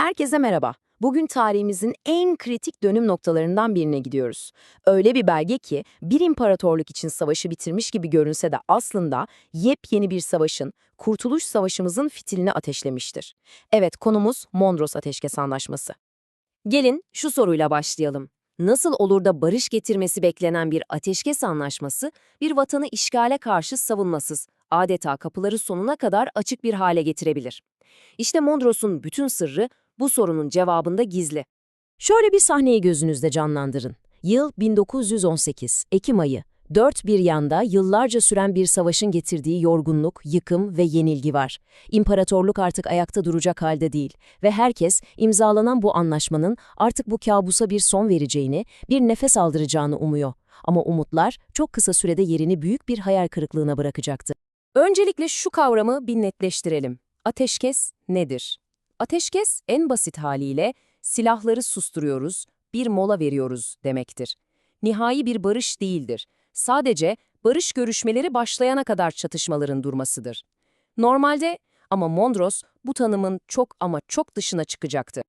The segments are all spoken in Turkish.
Herkese merhaba. Bugün tarihimizin en kritik dönüm noktalarından birine gidiyoruz. Öyle bir belge ki bir imparatorluk için savaşı bitirmiş gibi görünse de aslında yepyeni bir savaşın, Kurtuluş Savaşımızın fitilini ateşlemiştir. Evet konumuz Mondros Ateşkes Anlaşması. Gelin şu soruyla başlayalım. Nasıl olur da barış getirmesi beklenen bir ateşkes anlaşması, bir vatanı işgale karşı savunmasız, adeta kapıları sonuna kadar açık bir hale getirebilir? İşte Mondros'un bütün sırrı bu sorunun cevabında gizli. Şöyle bir sahneyi gözünüzde canlandırın. Yıl 1918, Ekim ayı. Dört bir yanda yıllarca süren bir savaşın getirdiği yorgunluk, yıkım ve yenilgi var. İmparatorluk artık ayakta duracak halde değil ve herkes imzalanan bu anlaşmanın artık bu kabusa bir son vereceğini, bir nefes aldıracağını umuyor. Ama umutlar çok kısa sürede yerini büyük bir hayal kırıklığına bırakacaktı. Öncelikle şu kavramı bir netleştirelim. Ateşkes nedir? Ateşkes en basit haliyle silahları susturuyoruz, bir mola veriyoruz demektir. Nihai bir barış değildir. Sadece barış görüşmeleri başlayana kadar çatışmaların durmasıdır. Normalde ama Mondros bu tanımın çok ama çok dışına çıkacaktı.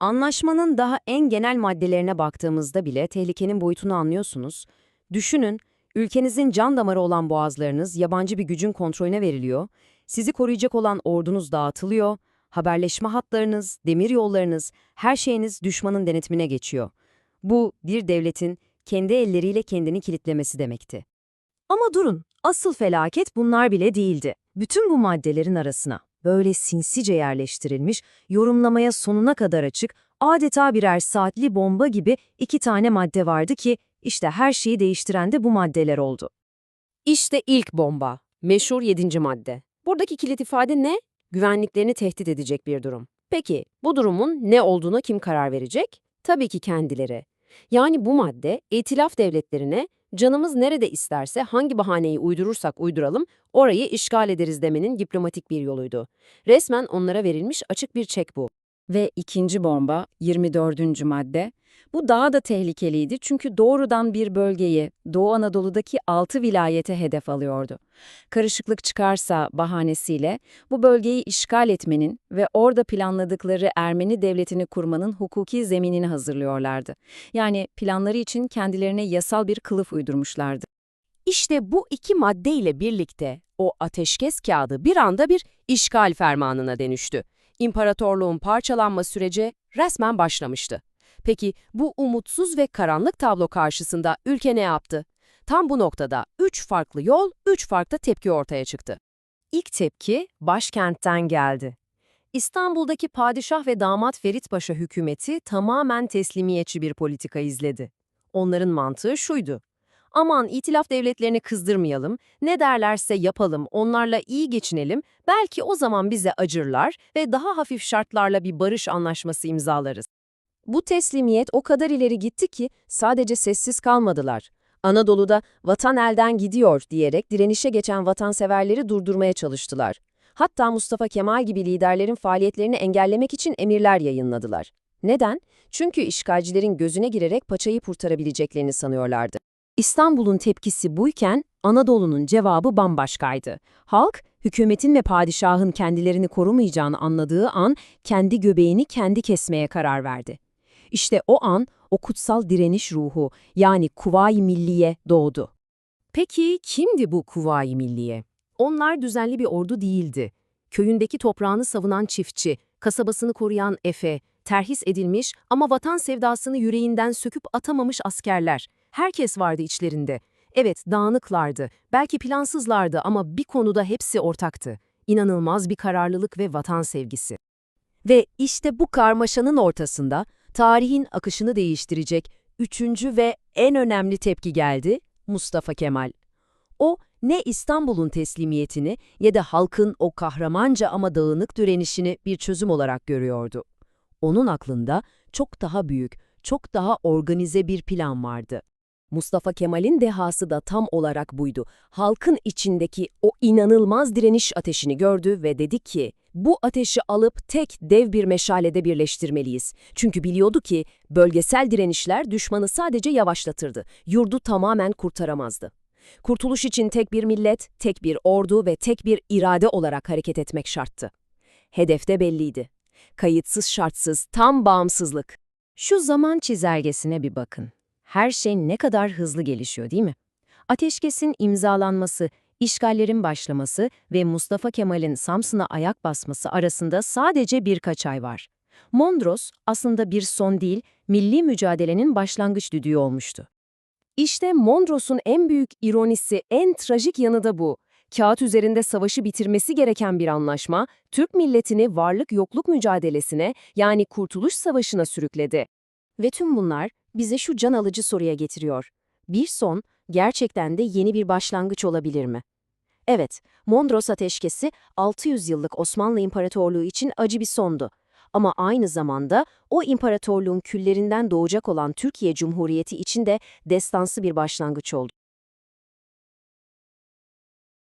Anlaşmanın daha en genel maddelerine baktığımızda bile tehlikenin boyutunu anlıyorsunuz. Düşünün, ülkenizin can damarı olan boğazlarınız yabancı bir gücün kontrolüne veriliyor, sizi koruyacak olan ordunuz dağıtılıyor, haberleşme hatlarınız, demir yollarınız, her şeyiniz düşmanın denetimine geçiyor. Bu, bir devletin kendi elleriyle kendini kilitlemesi demekti. Ama durun, asıl felaket bunlar bile değildi. Bütün bu maddelerin arasına, böyle sinsice yerleştirilmiş, yorumlamaya sonuna kadar açık, adeta birer saatli bomba gibi iki tane madde vardı ki, işte her şeyi değiştiren de bu maddeler oldu. İşte ilk bomba, meşhur yedinci madde. Buradaki kilit ifade ne? Güvenliklerini tehdit edecek bir durum. Peki, bu durumun ne olduğuna kim karar verecek? Tabii ki kendileri. Yani bu madde, etilaf devletlerine canımız nerede isterse hangi bahaneyi uydurursak uyduralım, orayı işgal ederiz demenin diplomatik bir yoluydu. Resmen onlara verilmiş açık bir çek bu. Ve ikinci bomba, 24. madde. Bu daha da tehlikeliydi çünkü doğrudan bir bölgeyi, Doğu Anadolu'daki 6 vilayete hedef alıyordu. Karışıklık çıkarsa bahanesiyle bu bölgeyi işgal etmenin ve orada planladıkları Ermeni devletini kurmanın hukuki zeminini hazırlıyorlardı. Yani planları için kendilerine yasal bir kılıf uydurmuşlardı. İşte bu iki maddeyle birlikte o ateşkes kağıdı bir anda bir işgal fermanına dönüştü. İmparatorluğun parçalanma süreci resmen başlamıştı. Peki bu umutsuz ve karanlık tablo karşısında ülke ne yaptı? Tam bu noktada üç farklı yol, üç farklı tepki ortaya çıktı. İlk tepki başkentten geldi. İstanbul'daki padişah ve damat Ferit Paşa hükümeti tamamen teslimiyetçi bir politika izledi. Onların mantığı şuydu. Aman itilaf devletlerini kızdırmayalım, ne derlerse yapalım, onlarla iyi geçinelim, belki o zaman bize acırlar ve daha hafif şartlarla bir barış anlaşması imzalarız. Bu teslimiyet o kadar ileri gitti ki sadece sessiz kalmadılar. Anadolu'da vatan elden gidiyor diyerek direnişe geçen vatanseverleri durdurmaya çalıştılar. Hatta Mustafa Kemal gibi liderlerin faaliyetlerini engellemek için emirler yayınladılar. Neden? Çünkü işgalcilerin gözüne girerek paçayı kurtarabileceklerini sanıyorlardı. İstanbul'un tepkisi buyken Anadolu'nun cevabı bambaşkaydı. Halk, hükümetin ve padişahın kendilerini korumayacağını anladığı an kendi göbeğini kendi kesmeye karar verdi. İşte o an o kutsal direniş ruhu yani Kuvayi Milliye doğdu. Peki kimdi bu Kuvayi Milliye? Onlar düzenli bir ordu değildi. Köyündeki toprağını savunan çiftçi, kasabasını koruyan Efe, terhis edilmiş ama vatan sevdasını yüreğinden söküp atamamış askerler. Herkes vardı içlerinde. Evet, dağınıklardı, belki plansızlardı ama bir konuda hepsi ortaktı. İnanılmaz bir kararlılık ve vatan sevgisi. Ve işte bu karmaşanın ortasında tarihin akışını değiştirecek üçüncü ve en önemli tepki geldi, Mustafa Kemal. O, ne İstanbul'un teslimiyetini ya da halkın o kahramanca ama dağınık direnişini bir çözüm olarak görüyordu. Onun aklında çok daha büyük, çok daha organize bir plan vardı. Mustafa Kemal'in dehası da tam olarak buydu. Halkın içindeki o inanılmaz direniş ateşini gördü ve dedi ki, bu ateşi alıp tek dev bir meşalede birleştirmeliyiz. Çünkü biliyordu ki bölgesel direnişler düşmanı sadece yavaşlatırdı, yurdu tamamen kurtaramazdı. Kurtuluş için tek bir millet, tek bir ordu ve tek bir irade olarak hareket etmek şarttı. Hedef de belliydi. Kayıtsız şartsız tam bağımsızlık. Şu zaman çizelgesine bir bakın. Her şey ne kadar hızlı gelişiyor değil mi? Ateşkesin imzalanması, işgallerin başlaması ve Mustafa Kemal'in Samsun'a ayak basması arasında sadece birkaç ay var. Mondros aslında bir son değil, milli mücadelenin başlangıç düdüğü olmuştu. İşte Mondros'un en büyük ironisi, en trajik yanı da bu. Kağıt üzerinde savaşı bitirmesi gereken bir anlaşma, Türk milletini varlık yokluk mücadelesine yani Kurtuluş Savaşı'na sürükledi. Ve tüm bunlar bize şu can alıcı soruya getiriyor. Bir son, gerçekten de yeni bir başlangıç olabilir mi? Evet, Mondros Ateşkesi 600 yıllık Osmanlı İmparatorluğu için acı bir sondu. Ama aynı zamanda o imparatorluğun küllerinden doğacak olan Türkiye Cumhuriyeti için de destansı bir başlangıç oldu.